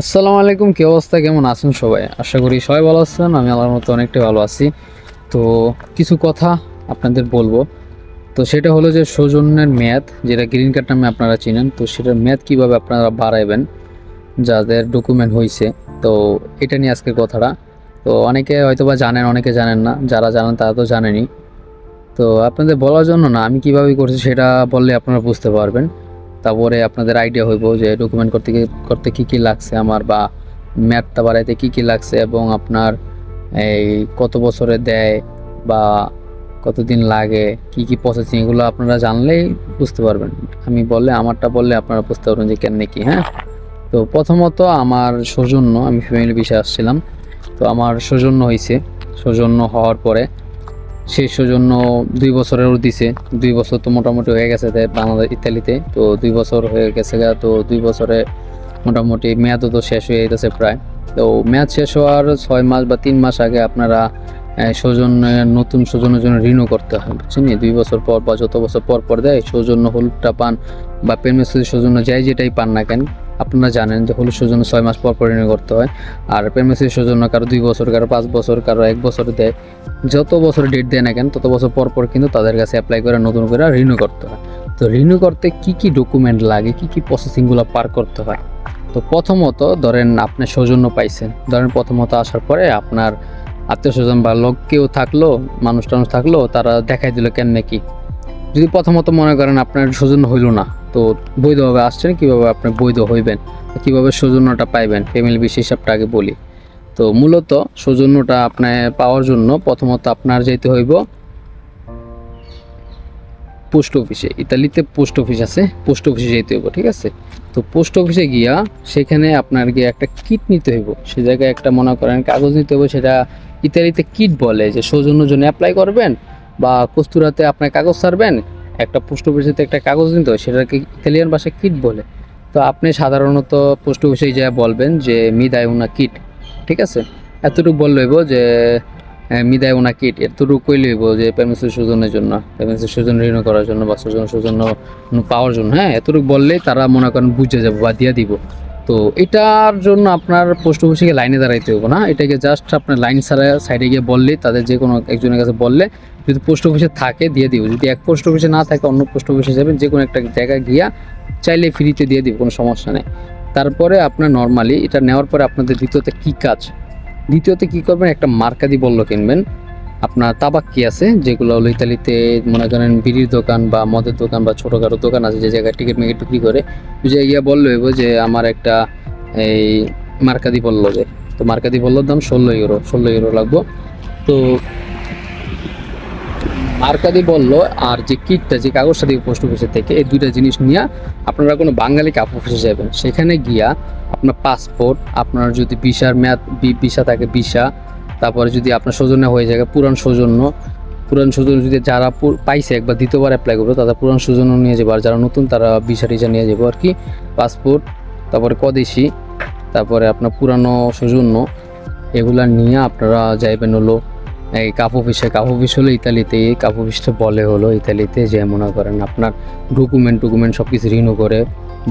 আসসালামু আলাইকুম, কী অবস্থা? কেমন আছেন সবাই? আশা করি সবাই ভালো আছেন, আমি আমার মতো অনেকটাই ভালো আছি। তো কিছু কথা আপনাদের বলব। তো সেটা হলো যে সৌজন্যের মেয়াদ, যেটা গ্রিন কার্ড নামে আপনারা চিনেন, তো সেটার মেয়াদ কীভাবে আপনারা বাড়াইবেন, যাদের ডকুমেন্ট হয়েছে তো এটা নিয়ে আজকের কথাটা। তো অনেকে হয়তো বা জানেন, অনেকে জানেন না, যারা জানেন তারা তো জানেনি তো আপনাদের বলার জন্য না, আমি কীভাবে করছি সেটা বললে আপনারা বুঝতে পারবেন। তারপরে আপনাদের আইডিয়া হইব যে ডকুমেন্ট করতে করতে কি কি লাগছে আমার বা ম্যাথটা বাড়াইতে কি কি লাগছে এবং আপনার এই কত বছরে দেয় বা কতদিন লাগে, কি কি প্রসেসিং এগুলো আপনারা জানলেই বুঝতে পারবেন। আমি বললে, আমারটা বললে আপনারা বুঝতে পারবেন যে কেন কি হ্যাঁ? তো প্রথমত আমার সৌজন্য, আমি ফ্যামিলি বিষয়ে আসছিলাম। তো আমার সৌজন্য হয়েছে সৌজন্য হওয়ার পরে সেই সৌজন্য দুই বছরেরও দিছে। দুই বছর তো মোটামুটি হয়ে গেছে বাংলাদেশ ইতালিতে। তো দুই বছর হয়ে গেছে তো দুই বছরে মোটামুটি মেয়াদও তো শেষ হয়ে যেতেছে প্রায়। তো মেয়াদ শেষ হওয়ার ছয় মাস বা তিন মাস আগে আপনারা আহ, সৌজন্যের নতুন সৌজন্যের জন্য ঋণও করতে হয় বুঝছেন দুই বছর পর বা যত বছর পর পর দেয় সৌজন্য হলুদটা পান বা প্রেমের সৌজন্য যাই যেটাই পান না কেন আপনারা জানেন যে হলুদ সৌজন্য ছয় মাস পর পর ঋণ করতে হয়। আর প্রেমের সৌজন্য কারও দুই বছর, কারও পাঁচ বছর, কারও এক বছর দেয়। যত বছর ডেট দেয় না কেন, তত বছর পর পর কিন্তু তাদের কাছে অ্যাপ্লাই করে, নতুন করে রিনিউ করতে হয়। তো রিনিউ করতে কি কি ডকুমেন্ট লাগে, কি কি প্রসেসিংগুলো পার করতে হয়? তো প্রথমত ধরেন আপনি সৌজন্য পাইছেন। ধরেন প্রথমত আসার পরে আপনার আত্মীয় স্বজন বা লোক কেউ থাকল মানুষ টানুষ থাকল, তারা দেখাই দিল কেন কি? যদি প্রথমত মনে করেন আপনার সৌজন্য হইল না, তো বৈধভাবে আসছেন, কীভাবে আপনি বৈধ হইবেন? কীভাবে সৌজন্যটা পাইবেন? ফ্যামিলি বিশ হিসাবটা আগে বলি। তো মূলত সৌজন্যটা আপনি পাওয়ার জন্য প্রথমত আপনার যেতে হইব পোস্ট অফিসে। ইতালিতে পোস্ট অফিস আছে, পোস্ট অফিসে যেতে হইব, ঠিক আছে? তো পোস্ট অফিসে গিয়া সেখানে আপনার গিয়ে একটা কিট নিতে হইব। সে জায়গায় একটা মনে করেন কাগজ নিতে হইব, সেটা ইতালিতে কিট বলে যে সৌজন্যর জন্য অ্যাপ্লাই করবেন বা কস্তুরাতে আপনার কাগজ ছাড়বেন? একটা পোস্ট অফিসেতে একটা কাগজ নিতে সেটাকে ইতালিয়ান ভাষায় কিট বলে। তো আপনি সাধারণত পোস্ট অফিসে যা বলবেন যে মিদায় উনা কিট। ঠিক আছে? এতটুকু বল লইব যে মিদায় ওনা কিট। এতটুকু কই লইব যে প্রেমেন্সের সুজনের জন্য প্রেমেন্সের সুজন ঋণ করার জন্য বা সুজন সুজন পাওয়ার জন্য। হ্যাঁ এতটুকু বললেই তারা মনে করেন বুঝে যাবে বা দিয়ে দিব। তো এটার জন্য আপনার পোস্ট অফিসে লাইনে দাঁড়াইতে হবে না। এটাকে জাস্ট আপনার লাইন ছাড়া সাইডে গিয়ে বললে, তাদের যে কোনো একজনের কাছে বললে, যদি পোস্ট অফিসে থাকে দিয়ে দিব যদি এক পোস্ট অফিসে না থাকে, অন্য পোস্ট অফিসে যাবেন যে কোনো একটা জায়গায় গিয়া চাইলে ফ্রিতে দিয়ে দিব কোনো সমস্যা নেই। তারপরে আপনার নর্মালি এটা নেওয়ার পরে আপনাদের দ্বিতীয়তে কী কাজ? দ্বিতীয়তে কী করবেন? একটা মার্কাদি বলল কিনবেন। আপনার তাবাক কি আছে? যেগুলো হলো ইতালিতে মনে করেন বিড়ির দোকান বা মদের দোকান বা ছোটোখাটো দোকান আছে, যে জায়গায় টিকিট মিকিট বিক্রি করে। জায়গায় গিয়ে বলল এবার যে আমার একটা এই মার্কাদি বলল যে, তো মার্কাদি বললোর দাম ষোলো ইউরো ষোলো ইউরো লাগবো। তো মার্কাদি বলল, আর যে কিটটা, যে কাগজটা দিবে পোস্ট অফিসের থেকে এই দুইটা জিনিস নিয়ে আপনারা কোনো বাঙালি কাপ অফিসে যাবেন। সেখানে গিয়া আপনার পাসপোর্ট, আপনার যদি ভিসার মেয়াদ ভিসা থাকে, ভিসা, তারপরে যদি আপনার সৌজন্য হয়ে যায়, পুরান সৌজন্য পুরান সুযোগ যদি যারা পাইছে, একবার দ্বিতীয়বার অ্যাপ্লাই করবে তারা পুরান সুযোগ নিয়ে যাব। আর যারা নতুন, তারা ভিসা টিসা নিয়ে যাব আর কি। পাসপোর্ট তারপরে কদেশি তারপরে আপনার পুরানো সৌজন্য, এগুলা নিয়ে আপনারা যাইবেন হলো এই কাপ অফিসে কাপ অফিস হলো ইতালিতে, এই কাপ অফিসটা বলে হলো ইতালিতে যে মনে করেন আপনার ডকুমেন্ট টুকুমেন্ট সব কিছু রিনিউ করে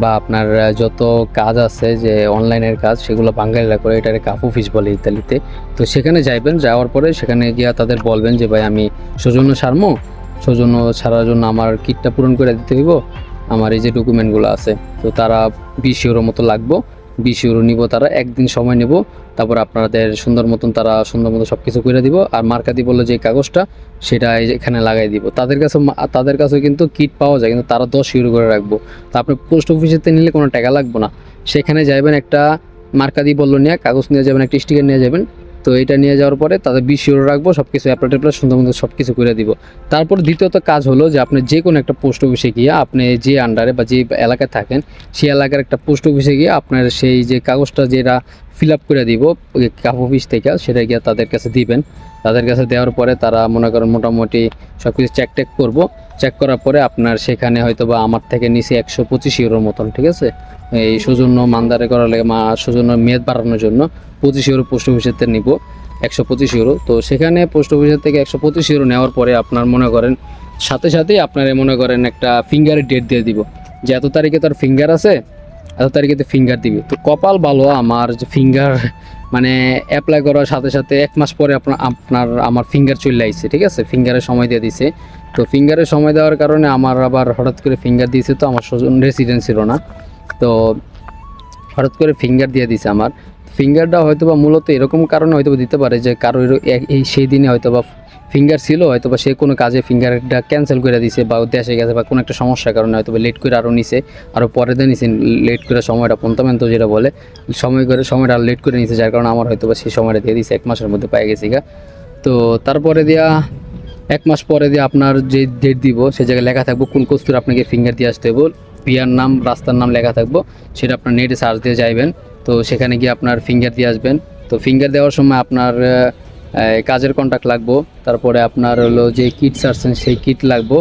বা আপনার যত কাজ আছে যে অনলাইনের কাজ, সেগুলো বাঙালিরা করে এটারে কাপ অফিস বলে ইতালিতে। তো সেখানে যাইবেন, যাওয়ার পরে সেখানে গিয়া তাদের বলবেন যে, ভাই, আমি সৌজন্য সারমো, সৌজন্য ছাড়ার জন্য আমার কিটটা পূরণ করে দিতে হইব। আমার এই যে ডকুমেন্টগুলো আছে। তো তারা বিশ ইউরো মতো লাগবো। বিশ ইউরো নিব, তারা একদিন সময় নেব। তারপর আপনাদের সুন্দর মতন তারা সুন্দর মতো সব কিছু করে দিব। আর মার্কাদি বলল যে কাগজটা, সেটা এখানে লাগাই দিব। তাদের কাছে তাদের কাছে কিন্তু কিট পাওয়া যায়, কিন্তু তারা দশ ইউরো করে রাখব। তা আপনি পোস্ট অফিসেতে নিলে কোনো টাকা লাগবো না। সেখানে যাবেন একটা মার্কাদি বলল নিয়ে, কাগজ নিয়ে যাবেন একটা স্টিকার নিয়ে যাবেন তো এটা নিয়ে যাওয়ার পরে তাদের বিশ ইউরো রাখব সব কিছু অ্যাপ্লাই ট্যাপ্লাই সুন্দর মতো সব কিছু করে দিব। তারপর দ্বিতীয়ত কাজ হলো যে আপনি যে কোনো একটা পোস্ট অফিসে গিয়ে আপনি যে আন্ডারে বা যে এলাকায় থাকেন, সেই এলাকার একটা পোস্ট অফিসে গিয়ে আপনার সেই যে কাগজটা যেটা ফিল আপ করে দিব কাপ অফিস থেকে, সেটা গিয়ে তাদের কাছে দিবেন। তাদের কাছে দেওয়ার পরে তারা মনে করেন মোটামুটি সব কিছু চেক টেক করব। চেক করার পরে আপনার সেখানে হয়তো বা আমার থেকে নিচে একশো পঁচিশ ইউরোর মতন, ঠিক আছে? এই সৌজন্য মান্দারে করার লাগে মা, সৌজন্য মেয়াদ বাড়ানোর জন্য পঁচিশ ইউরো পোস্ট অফিসের নিব, একশো পঁচিশ ইউরো। তো সেখানে পোস্ট অফিসের থেকে একশো পঁচিশ ইউরো নেওয়ার পরে আপনার মনে করেন, সাথে সাথেই আপনার মনে করেন একটা ফিঙ্গারের ডেট দিয়ে দিব, যে এত তারিখে তার ফিঙ্গার আছে, এত তারিখে তো ফিঙ্গার দিবে। তো কপাল ভালো, আমার যে ফিঙ্গার মানে অ্যাপ্লাই করার সাথে সাথে এক মাস পরে আপনার আপনার আমার ফিঙ্গার চলে আসছে ঠিক আছে? ফিঙ্গারে সময় দিয়ে দিছে। তো ফিঙ্গারে সময় দেওয়ার কারণে আমার আবার হঠাৎ করে ফিঙ্গার দিয়েছে তো আমার স্বজন রেসিডেন্ট ছিল না। তো হঠাৎ করে ফিঙ্গার দিয়ে দিছে আমার। ফিঙ্গারটা হয়তো বা মূলত এরকম কারণে হয়তো দিতে পারে যে কারও এই সেই দিনে হয়তো বা ফিঙ্গার ছিল হয়তো বা সে কোনো কাজে ফিঙ্গারটা ক্যান্সেল করে দিছে বা দেশে গেছে বা কোনো একটা সমস্যার কারণে হয়তো বা লেট করে আরও নিছে আরও পরে দিয়ে নিছে লেট করে সময়টা পন্তমেন্ত যেটা বলে, সময় করে, সময়টা লেট করে নিছে, যার কারণে আমার হয়তো বা সেই সময়টা দিয়ে দিছে, এক মাসের মধ্যে পাই গেছি গা। তো তারপরে দিয়া এক মাস পরে দিয়ে আপনার যে ডেট দিব সে জায়গায় লেখা থাকব কোন কস্তুর আপনাকে ফিঙ্গার দিয়ে আসতে হবে পিয়ার নাম, রাস্তার নাম লেখা থাকব, সেটা আপনার নেটে সার্চ দিয়ে যাইবেন, তো সেখানে গিয়ে আপনার ফিঙ্গার দিয়ে আসবেন, তো ফিঙ্গার দেওয়ার সময় আপনার কাজের কন্ট্যাক্ট লাগবো। তারপরে আপনার হলো যে কিট সার্চেন সেই কিট লাগবো।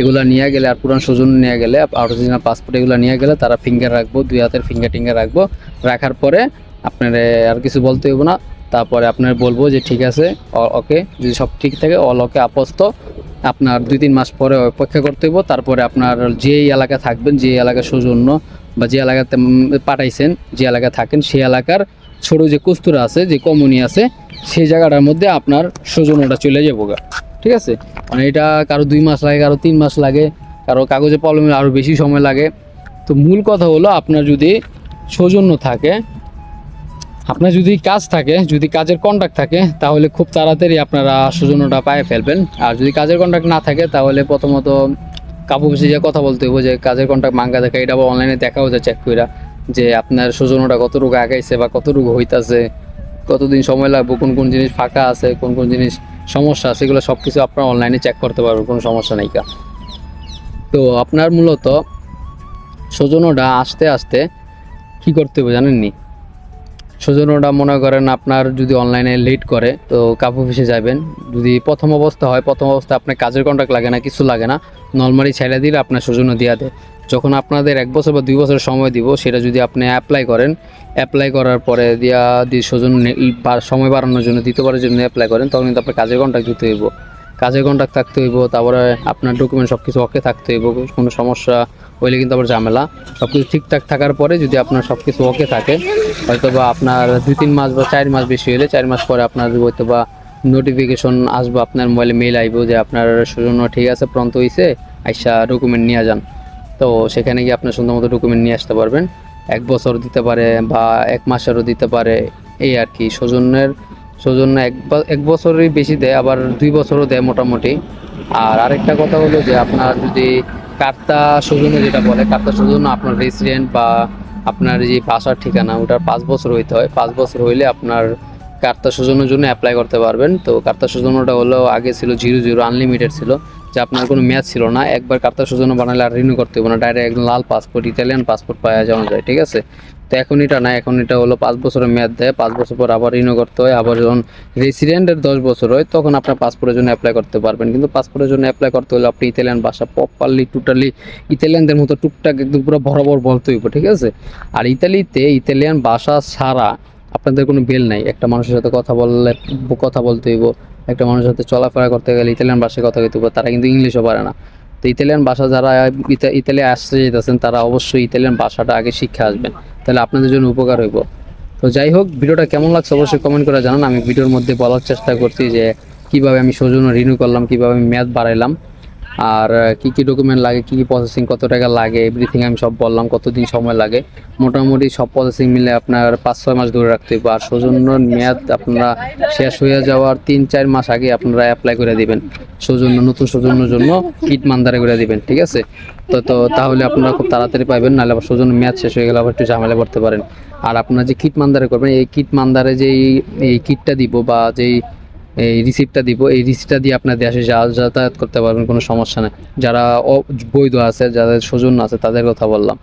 এগুলো নিয়ে গেলে আর পুরান সৌজন্য নিয়ে গেলে অরিজিনাল পাসপোর্ট এগুলো নিয়ে গেলে তারা ফিঙ্গার রাখব, দুই হাতের ফিঙ্গার টিঙ্গার রাখব। রাখার পরে আপনার আর কিছু বলতে হইব না। তারপরে আপনার বলব যে ঠিক আছে ওকে, যদি সব ঠিক থাকে, অল ওকে আপস্ত আপনার দুই তিন মাস পরে অপেক্ষা করতে হইব। তারপরে আপনার যে এলাকা থাকবেন, যে এলাকার সৌজন্য বা যে এলাকাতে পাঠাইছেন, যে এলাকায় থাকেন, সেই এলাকার ছোট যে কস্তুরা আছে, যে কমনি আছে, সেই জায়গাটার মধ্যে আপনার সৌজন্যটা চলে যাব গা। ঠিক আছে? মানে এটা কারও দুই মাস লাগে, কারও তিন মাস লাগে, কারও কাগজে প্রবলেমে আরও বেশি সময় লাগে। তো মূল কথা হলো আপনার যদি সৌজন্য থাকে, আপনার যদি কাজ থাকে, যদি কাজের কন্ট্যাক্ট থাকে, তাহলে খুব তাড়াতাড়ি আপনারা সৌজন্যটা পায়ে ফেলবেন। আর যদি কাজের কন্ট্যাক্ট না থাকে, তাহলে প্রথমত কাপু বেশি যে কথা বলতে হবে যে, কাজের কন্ট্যাক্ট মাঙ্গা দেখা এটা আবার অনলাইনে দেখাও যায় চেক কইরা। যে আপনার সৌজন্যটা কত রোগ আগাইছে বা কত রোগ হইতাছে, কতদিন সময় লাগবে, কোন কোন জিনিস ফাঁকা আছে, কোন কোন জিনিস সমস্যা আছে, এগুলো সব কিছু আপনার অনলাইনে চেক করতে পারবেন, কোনো সমস্যা নাই কা। তো আপনার মূলত সৌজন্যটা আস্তে আস্তে কি করতে হবে জানেননি? সৌজন্যটা মনে করেন আপনার যদি অনলাইনে লেট করে, তো কাপ অফিসে যাবেন। যদি প্রথম অবস্থা হয়, প্রথম অবস্থা আপনার কাজের কন্ট্রাক্ট লাগে না, কিছু লাগে না নর্মালি ছেড়ে দিলে আপনার সৌজন্য দেওয়া দেয়। যখন আপনাদের এক বছর বা দুই বছর সময় দিব, সেটা যদি আপনি অ্যাপ্লাই করেন অ্যাপ্লাই করার পরে দিয়া দিয়ে সৌজন্য নে- বা- সময় বাড়ানোর জন্য, দ্বিতীয়বারের জন্য অ্যাপ্লাই করেন, তখন কিন্তু আপনার কাজের কন্ট্রাক্ট দিতে হইব। কাজের কন্ট্রাক্ট থাকতে হইব, তারপরে আপনার ডকুমেন্ট সব কিছু ওকে থাকতে হইব, কোনো সমস্যা হইলে কিন্তু আবার ঝামেলা। সব কিছু ঠিকঠাক থাকার পরে যদি আপনার সব কিছু ওকে থাকে হয়তো বা আপনার দুই, তিন মাস বা চার মাস বেশি হলে চার মাস পরে আপনার হয়তো বা নোটিফিকেশন আসব, আপনার মোবাইলে মেল আইব যে আপনার সৌজন্য ঠিক আছে, প্রন্ত হইছে, আইসা ডকুমেন্ট নিয়ে যান। তো সেখানে গিয়ে আপনার সুন্দর মতো ডকুমেন্ট নিয়ে আসতে পারবেন। এক বছর দিতে পারে বা এক মাসেরও দিতে পারে, এই আর কি। সৌজন্যের, সৌজন্য এক এক বছরই বেশি দেয়, আবার দুই বছরও দেয় মোটামুটি। আর আরেকটা কথা হলো যে আপনার যদি কার্তা সৌজন্য যেটা বলে, কার্তা সৌজন্য আপনার রেসিডেন্ট বা আপনার যে বাসার ঠিকানা, ওটার পাঁচ বছর হইতে হয়। পাঁচ বছর হইলে আপনার কার্তা সৌজন্যের জন্য অ্যাপ্লাই করতে পারবেন। তো কার্তা সৌজন্যটা হলো আগে ছিল জিরো জিরো আনলিমিটেড ছিল। যে আপনার কোনো ম্যাচ ছিল না, একবার কার্তা সৌজন্য বানালে আর রিনিউ করতে হবে না, ডাইরেক্ট একদম লাল পাসপোর্ট ইতালিয়ান পাসপোর্ট পাওয়া যাওয়া যায়, ঠিক আছে? তো এখন এটা না, এখন এটা হলো পাঁচ বছরের মেয়াদ দেয়, পাঁচ বছর পর আবার রিনিউ করতে হয়, আবার যখন রেসিডেন্টের দশ বছর হয়, তখন আপনার পাসপোর্টের জন্য অ্যাপ্লাই করতে পারবেন। কিন্তু পাসপোর্টের জন্য অ্যাপ্লাই করতে হলে আপনি ইতালিয়ান ভাষা প্রপারলি টোটালি ইতালিয়ানদের মতো টুকটাক একদম পুরো বরাবর বলতে হইব, ঠিক আছে? আর ইতালিতে ইতালিয়ান ভাষা ছাড়া আপনাদের কোনো বেল নাই, একটা মানুষের সাথে কথা বললে, কথা বলতে হইব একটা মানুষের সাথে চলাফেরা করতে গেলে ইতালিয়ান ভাষায় কথা কইতে পারে, তারা কিন্তু ইংলিশও পারে না। তো ইতালিয়ান ভাষা যারা ইতা- ইতালি আসতে যেতেছেন তারা অবশ্যই ইতালিয়ান ভাষাটা আগে শিক্ষা আসবেন। তাহলে আপনাদের জন্য উপকার হইব। তো যাই হোক, ভিডিওটা কেমন লাগছে অবশ্যই কমেন্ট করে জানান। আমি ভিডিওর মধ্যে বলার চেষ্টা করছি যে কীভাবে আমি সৌজন্য রিনিউ করলাম, কীভাবে আমি ম্যাথ বাড়াইলাম। আর কি কি ডকুমেন্ট লাগে, কি কি প্রসেসিং কত টাকা লাগে এভরিথিং আমি সব বললাম, কতদিন সময় লাগে। মোটামুটি সব প্রসেসিং মিলে আপনার পাঁচ, ছয় মাস ধরে রাখতে হবে। আর সৌজন্যর মেয়াদ আপনারা শেষ হয়ে যাওয়ার তিন, চার মাস আগে আপনারা অ্যাপ্লাই করে দিবেন। সৌজন্য, নতুন সৌজন্যর জন্য কিট মান্দারে করে দিবেন, ঠিক আছে? তো তো তাহলে আপনারা খুব তাড়াতাড়ি পাবেন নাহলে আবার সৌজন্য মেয়াদ শেষ হয়ে গেলে আবার একটু ঝামেলা করতে পারেন। আর আপনারা যে কিট মান্দারে করবেন, এই কিট মান্দারে যেই, এই কিটটা দিব বা যেই এই রিসিপ্টটা দিব। এই রিসিপ্টটা দিয়ে আপনার দেশে যাতায়াত করতে পারবেন, কোনো সমস্যা নেই। যারা বৈধ আছে, যাদের সৌজন্য আছে, তাদের কথা বললাম।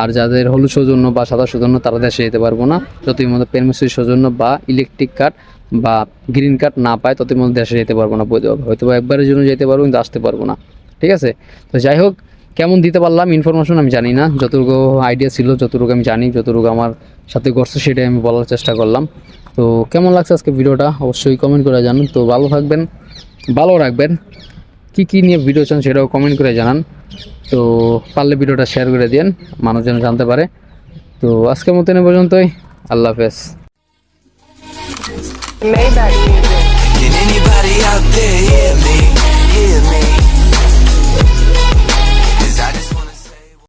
আর যাদের হলুদ সৌজন্য বা সাদা সৌজন্য, তারা দেশে যেতে পারব না। যতই মধ্যে পেরমিসি সৌজন্য বা ইলেকট্রিক কার্ড বা গ্রিন কার্ড না পায়, ততই মধ্যে দেশে যেতে পারব না বৈধভাবে। হয়তো বা একবারের জন্য যেতে পারব, কিন্তু আসতে পারব না। ঠিক আছে? তো যাই হোক, কেমন দিতে পারলাম ইনফরমেশন আমি জানি না। যতটুকু আইডিয়া ছিল, যতটুকু আমি জানি, যতটুকু আমার সাথে ঘটছে, সেটাই আমি বলার চেষ্টা করলাম। তো কেমন লাগছে আজকে ভিডিওটা? অবশ্যই কমেন্ট করে জানান। তো ভালো থাকবেন ভালো রাখবেন। কি কি নিয়ে ভিডিও চান সেটাও কমেন্ট করে জানান। তো পারলে ভিডিওটা শেয়ার করে দিন মানুষ যেন জানতে পারে। তো আজকের মতন এ পর্যন্তই আল্লাহ হাফেজ। Maybach. Can anybody out there hear me?